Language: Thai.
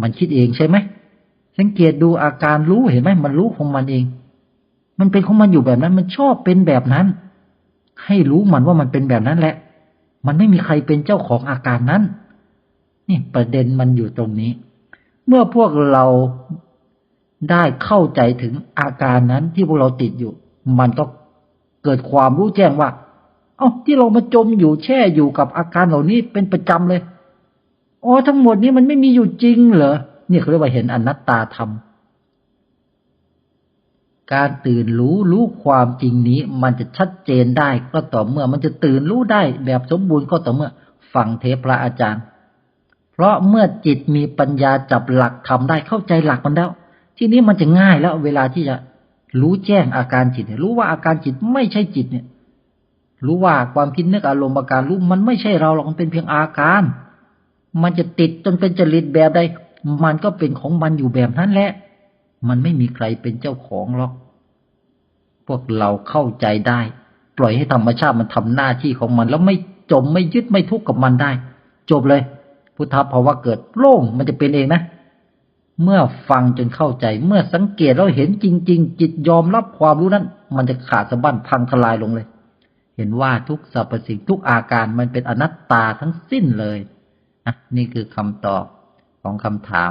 มันคิดเองใช่ไหมสังเกตดูอาการรู้เห็นไหมมันรู้ของมันเอง มันเป็นของมันอยู่แบบนั้น มันชอบเป็นแบบนั้น ให้รู้มันว่ามันเป็นแบบนั้นแหละ มันไม่มีใครเป็นเจ้าของอาการนั้น นี่ประเด็นมันอยู่ตรงนี้ เมื่อพวกเราได้เข้าใจถึงอาการนั้นที่พวกเราติดอยู่ มันก็เกิดความรู้แจ้งว่า เอ้าที่เรามาจมอยู่แช่อยู่กับอาการเหล่านี้เป็นประจำเลย อ๋อทั้งหมดนี้มันไม่มีอยู่จริงเหรอเนี่ยเขาเรียกว่าเห็นอนัตตาธรรม การตื่นรู้รู้ความจริงนี้ มันจะชัดเจนได้ก็ต่อเมื่อ มันจะตื่นรู้ได้แบบสมบูรณ์ก็ต่อเมื่อ ฟังเทปพระอาจารย์ เพราะเมื่อจิตมีปัญญาจับหลักทำได้เข้าใจหลักมันแล้ว ทีนี้มันจะง่ายแล้ว เวลาที่จะรู้แจ้งอาการจิตรู้ว่าอาการจิตไม่ใช่จิตเนี่ย รู้ว่าความคิดนึกอารมณ์อาการรู้มันไม่ใช่เราหรอกมันเป็นเพียงอาการ มันจะติดจนเป็นจริตแบบใด มันก็เป็นของมันอยู่แบบนั้นแหละ มันไม่มีใครเป็นเจ้าของหรอก พวกเราเข้าใจได้ ปล่อยให้ธรรมชาติมันทำหน้าที่ของมัน แล้วไม่จมไม่ยึดไม่ทุกข์กับมันได้ จบเลย พุทธภาวะเกิดโล่งมันจะเป็นเองนะ เมื่อฟังจนเข้าใจ เมื่อสังเกตแล้วเห็นจริง ๆ จิตยอมรับความรู้นั้น มันจะขาดสะบั้นพังทลายลงเลย เห็นว่าทุกสรรพสิ่งทุกอาการมันเป็นอนัตตาทั้งสิ้นเลย นี่คือคำตอบของคำถาม